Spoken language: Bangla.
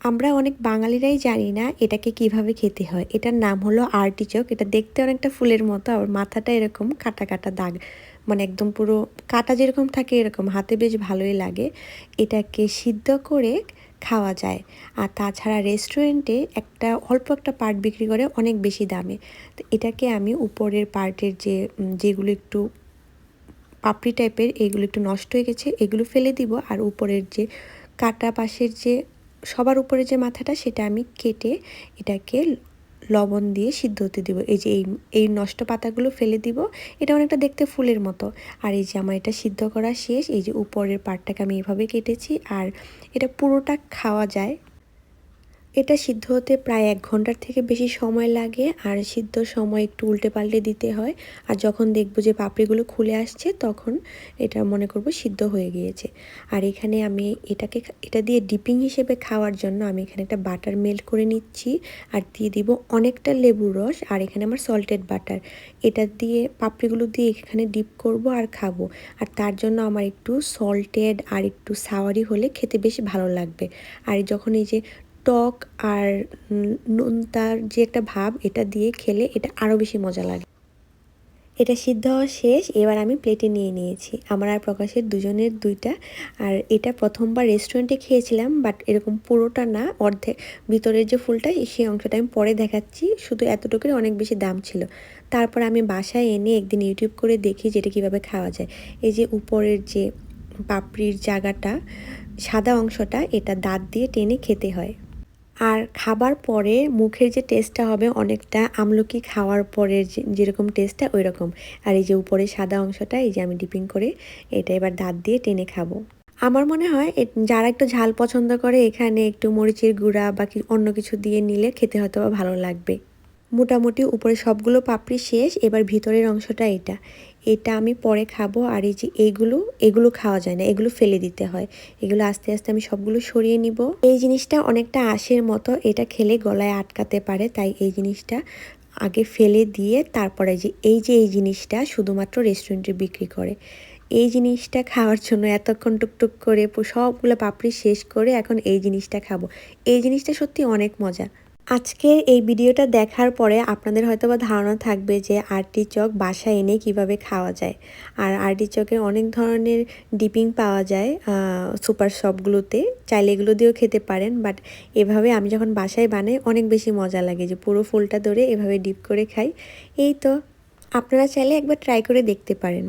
আমরা অনেক বাঙালিরাই জানি না এটাকে কীভাবে খেতে হয়। এটার নাম হলো আর্টিচক এটা দেখতে অনেকটা ফুলের মতো, আর মাথাটা এরকম কাটা কাটা দাগ। মানে একদম পুরো কাটা যেরকম থাকে এরকম। হাতে বেশ ভালোই লাগে। এটাকে সিদ্ধ করে খাওয়া যায়। আর তাছাড়া রেস্টুরেন্টে একটা অল্প একটা পার্ট বিক্রি করে অনেক বেশি দামে। তো এটাকে আমি উপরের পার্টের যে যেগুলো একটু পাপড়ি টাইপের এগুলো একটু নষ্ট হয়ে গেছে, এগুলো ফেলে দিব। আর উপরের যে কাটা পাশের যে সবার উপরে যে মাথাটা, সেটা আমি কেটে এটাকে লবণ দিয়ে সিদ্ধ হতে দিব। এই যে এই এই নষ্ট পাতাগুলো ফেলে দিব, এটা অনেকটা দেখতে ফুলের মতো। আর এই যে আমার এটা সিদ্ধ করা শেষ, এই যে উপরের পাটটাকে আমি এভাবে কেটেছি। আর এটা পুরোটা খাওয়া যায়। এটা সিদ্ধ হতে প্রায় এক ঘণ্টার থেকে বেশি সময় লাগে, আর সিদ্ধ সময় একটু উল্টে পাল্টে দিতে হয়। আর যখন দেখব যে পাপড়িগুলো খুলে আসছে, তখন এটা মনে করব সিদ্ধ হয়ে গিয়েছে। আর এখানে আমি এটাকে এটা দিয়ে ডিপিং হিসেবে খাওয়ার জন্য আমি এখানে একটা বাটার মেল্ট করে নিচ্ছি। আর দিয়ে দিব অনেকটা লেবুর রস, আর এখানে আমার সল্টেড বাটার। এটা দিয়ে, পাপড়িগুলো দিয়ে এখানে ডিপ করব আর খাব। আর তার জন্য আমার একটু সল্টেড আর একটু সাওয়ারি হলে খেতে বেশ ভালো লাগবে। আর যখন এই যে টক আর তার যে একটা ভাব, এটা দিয়ে খেলে এটা আরও বেশি মজা লাগে। এটা সিদ্ধ হওয়া শেষ, এবার আমি প্লেটে নিয়ে নিয়েছি। আমার আর প্রকাশের দুজনের দুইটা। আর এটা প্রথমবার রেস্টুরেন্টে খেয়েছিলাম বাট এরকম পুরোটা না অর্ধেক ভিতরের যে ফুলটা, সেই অংশটা আমি পরে দেখাচ্ছি। শুধু এতটুকুই অনেক বেশি দাম ছিল। তারপর আমি বাসায় এনে একদিন ইউটিউব করে দেখি যেটা কীভাবে খাওয়া যায়। এই যে উপরের যে পাপড়ির জায়গাটা, সাদা অংশটা, এটা দাঁত দিয়ে টেনে খেতে হয়। আর খাবার পরে মুখের যে টেস্টটা হবে অনেকটা আমলকি খাওয়ার পরে যেরকম টেস্টটা ওই রকম আর এই যে উপরে সাদা অংশটা, এই যে আমি ডিপিং করে এটা এবার দাঁত দিয়ে টেনে খাব। আমার মনে হয় যারা একটু ঝাল পছন্দ করে এখানে একটু মরিচের গুঁড়া বা অন্য কিছু দিয়ে নিলে খেতে হয়তো ভালো লাগবে। মোটামুটি উপরে সবগুলো পাপড়ি শেষ, এবার ভিতরের অংশটা এটা। এটা আমি পরে খাব, আর এই যে এইগুলো এগুলো খাওয়া যায় না, এগুলো ফেলে দিতে হয়। এগুলো আস্তে আস্তে আমি সবগুলো সরিয়ে নিব। এই জিনিসটা অনেকটা আশের মতো, এটা খেলে গলায় আটকাতে পারে, তাই এই জিনিসটা আগে ফেলে দিয়ে তারপরে যে এই যে এই জিনিসটা শুধুমাত্র রেস্টুরেন্টে বিক্রি করে। এই জিনিসটা খাওয়ার জন্য এতক্ষণ টুকটুক করে, সবগুলো পাপড়ি শেষ করে এখন এই জিনিসটা খাব। এই জিনিসটা সত্যি অনেক মজা। আজকের এই ভিডিওটা দেখার পরে আপনাদের হয়তো বা ধারণা থাকবে যে আরটি চক বাসায় এনে কীভাবে খাওয়া যায়। আর আরটি চকের অনেক ধরনের ডিপিং পাওয়া যায় সুপার শপগুলোতে। চাইলে এগুলো দিয়েও খেতে পারেন, বাট এভাবে আমি যখন বাসায় বানাই, অনেক বেশি মজা লাগে যে পুরো ফুলটা ধরে এভাবে ডিপ করে খাই। এই তো, আপনারা চাইলে একবার ট্রাই করে দেখতে পারেন।